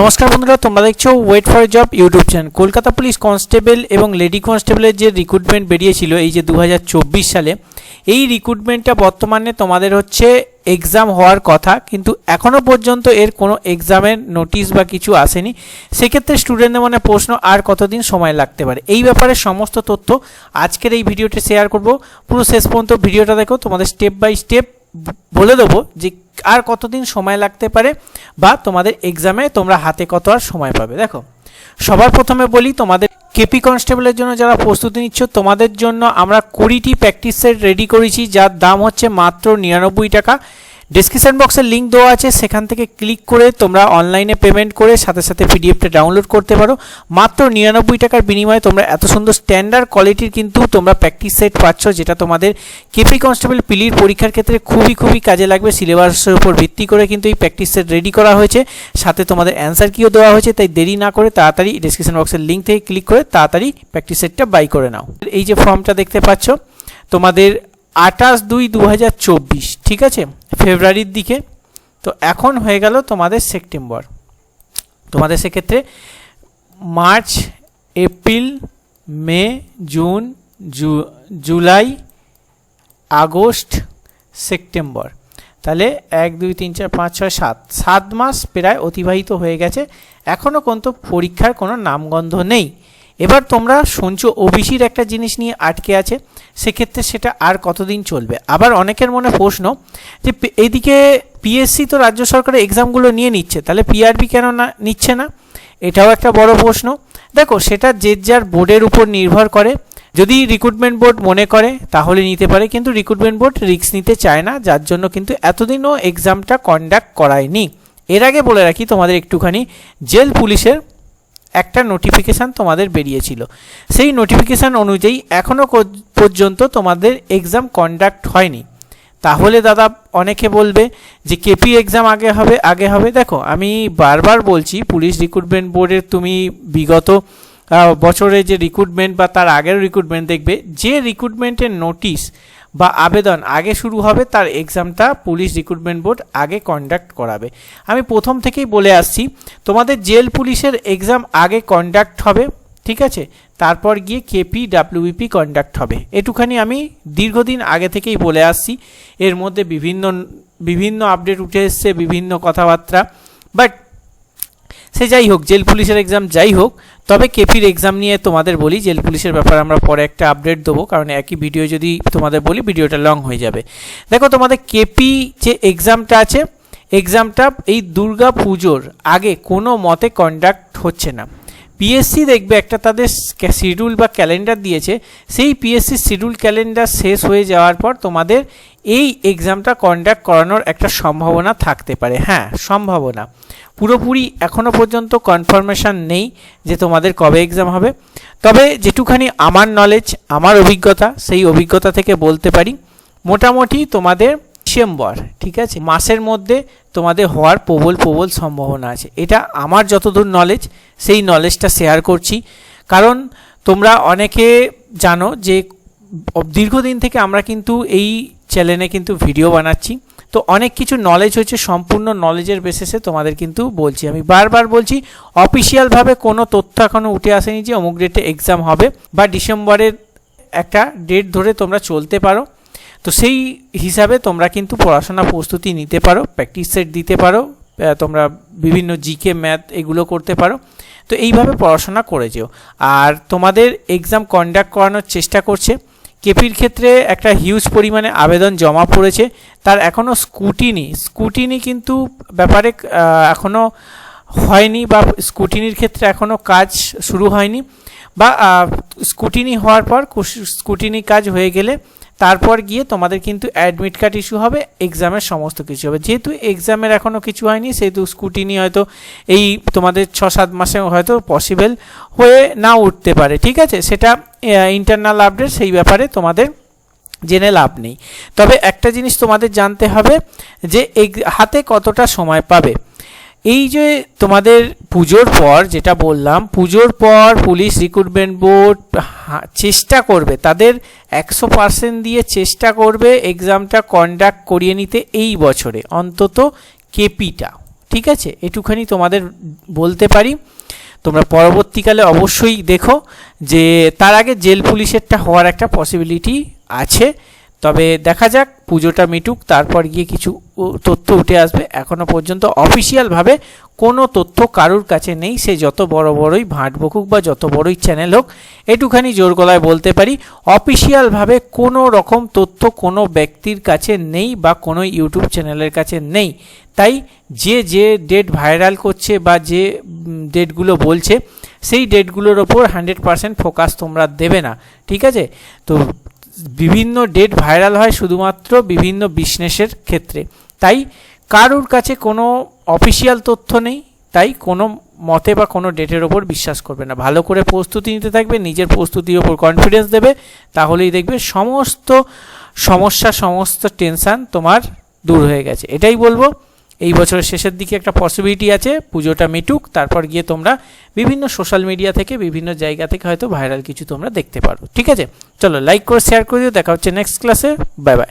নমস্কার বন্ধুরা, তোমরা দেখছ wait for job YouTube channel Kolkata police constable এবং লেডি কনস্টেবলের যে রিক্রুটমেন্ট বেরিয়েছিল এই যে দু হাজার চব্বিশ সালে, এই রিক্রুটমেন্টটা বর্তমানে তোমাদের হচ্ছে এক্সাম হওয়ার কথা, কিন্তু এখনও পর্যন্ত এর কোনো এক্সামের নোটিশ বা কিছু আসেনি। সেক্ষেত্রে স্টুডেন্টদের মনে প্রশ্ন, আর কতদিন সময় লাগতে পারে? এই ব্যাপারে সমস্ত তথ্য আজকের এই ভিডিওতে শেয়ার করব। পুরো শেষ পর্যন্ত ভিডিওটা দেখো, তোমাদের স্টেপ বাই স্টেপ বলে দেবো যে আর কতদিন সময় লাগতে পারে বা তোমাদের এক্সামে তোমরা হাতে কত আর সময় পাবে। দেখো, সবার প্রথমে বলি তোমাদের কেপি কনস্টেবলের জন্য যারা প্রস্তুতি নিচ্ছ, তোমাদের জন্য আমরা কুড়িটি প্র্যাকটিস সেট রেডি করেছি, যার দাম হচ্ছে মাত্র নিরানব্বই টাকা। ডিসক্রিপশন বক্সের লিঙ্ক দেওয়া আছে, সেখান থেকে ক্লিক করে তোমরা অনলাইনে পেমেন্ট করে সাথে সাথে পিডিএফটা ডাউনলোড করতে পারো। মাত্র নিরানব্বই টাকার বিনিময়ে তোমরা এত সুন্দর স্ট্যান্ডার্ড কোয়ালিটির কিন্তু তোমরা প্র্যাকটিস সেট পাচ্ছ, যেটা তোমাদের কেপি কনস্টেবল পিলির পরীক্ষার ক্ষেত্রে খুবই খুবই কাজে লাগবে। সিলেবাসের উপর ভিত্তি করে কিন্তু এই প্র্যাকটিস সেট রেডি করা হয়েছে। সাথে তোমাদের অ্যান্সার কিও দেওয়া হয়েছে, তাই দেরি না করে তাড়াতাড়ি ডিসক্রিপশন বক্সের লিঙ্ক থেকে ক্লিক করে তাড়াতাড়ি প্র্যাকটিস সেটটা বাই করে নাও। এই যে ফর্মটা দেখতে পাচ্ছ, তোমাদের আঠাশ দুই দু ঠিক আছে? ফেব্রুয়ারির দিকে, তো এখন হয়ে গেল তোমাদের সেপ্টেম্বর। তোমাদের সেক্ষেত্রে March, April, May, June July, August, September. তাহলে এক, দুই, তিন, চার, পাঁচ, ছয়, সাত। সাত মাস প্রায় অতিবাহিত হয়ে গেছে। এখনও কিন্তু পরীক্ষার কোনো নামগন্ধ নেই। এবার তোমরা শুনছো ওবিসির একটা জিনিস নিয়ে আটকে আছে, সেক্ষেত্রে সেটা আর কতদিন চলবে? আবার অনেকের মনে প্রশ্ন যে এইদিকে পিএসসি তো রাজ্য সরকারের এক্সামগুলো নিয়ে নিচ্ছে, তাহলে পিআরবি কেন না, নিচ্ছে না? এটাও একটা বড় প্রশ্ন। দেখো, সেটা যে যার বোর্ডের উপর নির্ভর করে। যদি রিক্রুটমেন্ট বোর্ড মনে করে, তাহলে নিতে পারে, কিন্তু রিক্রুটমেন্ট বোর্ড রিস্ক নিতে চায় না, যার জন্য কিন্তু এতদিনও এক্সামটা কন্ডাক্ট করায়নি। এর আগে বলে রাখি তোমাদের একটুখানি, জেল পুলিশের একটা নোটিফিকেশান তোমাদের বেরিয়েছিল। সেই নোটিফিকেশান অনুযায়ী এখনও পর্যন্ত তোমাদের এক্সাম কন্ডাক্ট হয়নি। তাহলে দাদা অনেকে বলবে যে, কেপি এক্সাম আগে হবে আগে হবে? দেখো, আমি বারবার বলছি, পুলিশ রিক্রুটমেন্ট বোর্ডের তুমি বিগত বছরে যে রিক্রুটমেন্ট বা তার আগের রিক্রুটমেন্ট দেখবে, যে রিক্রুটমেন্টের নোটিশ বা আবেদন আগে শুরু হবে, তার এক্সামটা পুলিশ রিক্রুটমেন্ট বোর্ড আগে কন্ডাক্ট করাবে। আমি প্রথম থেকেই বলে আসছি, তোমাদের জেল পুলিশের এক্সাম আগে কন্ডাক্ট হবে, ঠিক আছে? তারপর গিয়ে কেপি ডাব্লিউবিপি কন্ডাক্ট হবে। এটুখানি আমি দীর্ঘদিন আগে থেকেই বলে আসছি। এর মধ্যে বিভিন্ন বিভিন্ন আপডেট উঠে এসছে, বিভিন্ন কথাবার্তা। বাট সে যাই হোক, জেল পুলিশের এক্সাম যাই হোক, তবে কেপির এক্সাম নিয়ে তোমাদের বলি, জেল পুলিশের ব্যাপারে আমরা পরে একটা আপডেট দেবো, কারণ একই ভিডিও যদি তোমাদের বলি ভিডিওটা লং হয়ে যাবে। দেখো তোমাদের কেপি যে এক্সামটা আছে এক্সামটা এই দুর্গা পুজোর আগে কোনো মতে কন্ডাক্ট হচ্ছে না। পিএসসি দেখবে একটা তাদের শিডিউল বা ক্যালেন্ডার দিয়েছে। সেই পিএসসি শিডিউল ক্যালেন্ডার শেষ হয়ে যাওয়ার পর তোমাদের এই এক্সামটা কন্ডাক্ট করানোর একটা সম্ভাবনা থাকতে পারে। হ্যাঁ সম্ভাবনা। পুরোপুরি এখনও পর্যন্ত কনফার্মেশন নেই যে তোমাদের কবে এক্সাম হবে। তবে যেটুখানি আমার নলেজ আমার অভিজ্ঞতা, সেই অভিজ্ঞতা থেকে বলতে পারি। মোটামুটি তোমাদের ডিসেম্বর, ঠিক আছে? মাসের মধ্যে তোমাদের হওয়ার প্রবল প্রবল সম্ভাবনা আছে। এটা আমার যতদূর নলেজ সেই নলেজটা শেয়ার করছি। কারণ তোমরা অনেকে জানো যে দীর্ঘদিন থেকে আমরা কিন্তু এই চ্যানেলে কিন্তু ভিডিও বানাচ্ছি। তো অনেক কিছু নলেজ হচ্ছে সম্পূর্ণ নলেজের বেসিসে তোমাদের কিন্তু বলছি। আমি বারবার বলছি অফিসিয়ালভাবে কোনো তথ্য এখনও উঠে আসেনি যে অমুক ডেটে এক্সাম হবে বা ডিসেম্বরের একটা ডেট ধরে তোমরা চলতে পারো। তো সেই হিসাবে তোমরা কিন্তু পড়াশোনা প্রস্তুতি নিতে পারো প্র্যাকটিস সেট দিতে পারো তোমরা বিভিন্ন জিকে ম্যাথ এগুলো করতে পারো। তো এইভাবে পড়াশোনা করে যেও। আর তোমাদের এক্সাম কন্ডাক্ট করানোর চেষ্টা করছে। কেপির ক্ষেত্রে একটা হিউজ পরিমাণে আবেদন জমা পড়েছে। তার এখনও স্কুটিনি স্কুটিনি কিন্তু ব্যাপারে এখনও হয়নি বা স্কুটিনির ক্ষেত্রে এখনও কাজ শুরু হয়নি। বা স্কুটিনি হওয়ার পর স্কুটিনি কাজ হয়ে গেলে তারপর গিয়ে তোমাদের কিন্তু অ্যাডমিট কার্ড ইস্যু হবে এক্সামের সমস্ত কিছু হবে। যেহেতু এক্সামের এখনও কিছু হয়নি, সেহেতু স্কুটি নিয়ে হয়তো এই তোমাদের ছ সাত মাসে হয়তো পসিবল হয়ে না উঠতে পারে, ঠিক আছে? সেটা ইন্টারনাল আপডেট সেই ব্যাপারে তোমাদের জেনে লাভ নেই। তবে একটা জিনিস তোমাদের জানতে হবে যে হাতে কতটা সময় পাবে? এই যে তোমাদের পুজোর পর যেটা বললাম, পুজোর পর পুলিশ রিক্রুটমেন্ট বোর্ড চেষ্টা করবে, তাদের একশো পার্সেন্ট দিয়ে চেষ্টা করবে এক্সামটা কন্ডাক্ট করিয়ে নিতে এই বছরে, অন্তত কেপিটা, ঠিক আছে? এটুখানি তোমাদের বলতে পারি। তোমরা পরবর্তীকালে অবশ্যই দেখো যে তার আগে জেল পুলিশেরটা হওয়ার একটা পসিবিলিটি আছে। তবে দেখা যাক, পুজোটা মিটুক, তারপর গিয়ে কিছু তথ্য উঠে আসবে এখনও পর্যন্ত। অফিসিয়ালভাবে কোনো তথ্য কারুর কাছে নেই। সে যত বড় বড়ই ভাঁট বকুক বা যত বড়ই চ্যানেল হোক, এটুখানি জোর গলায় বলতে পারি, অফিসিয়ালভাবে কোনো রকম তথ্য কোনো ব্যক্তির কাছে নেই বা কোনো ইউটিউব চ্যানেলের কাছে নেই। তাই যে যে ডেট ভাইরাল করছে বা যে ডেটগুলো বলছে, সেই ডেটগুলোর ওপর হান্ড্রেড পারসেন্ট ফোকাস তোমরা দেবে না। ঠিক আছে? তো বিভিন্ন ডেট ভাইরাল হয় শুধুমাত্র বিভিন্ন বিজনেসের ক্ষেত্রে। তাই কারুর কাছে কোনো অফিসিয়াল তথ্য নেই, তাই কোনো মতে বা কোনো ডেটের ওপর বিশ্বাস করবে না। ভালো করে প্রস্তুতি নিতে থাকবে, নিজের প্রস্তুতির ওপর কনফিডেন্স দেবে, তাহলেই দেখবে সমস্ত সমস্যা, সমস্ত টেনশান তোমার দূর হয়ে গেছে। এটাই বলব, এই বছরের শেষের দিকে একটা পসিবিলিটি আছে, পুজোটা মিটুক, তারপর গিয়ে তোমরা বিভিন্ন সোশ্যাল মিডিয়া থেকে, বিভিন্ন জায়গা থেকে হয়তো ভাইরাল কিছু তোমরা দেখতে পারো। ঠিক আছে? চলো লাইক করে শেয়ার করে দিও, দেখা হচ্ছে নেক্সট ক্লাসে বাই বাই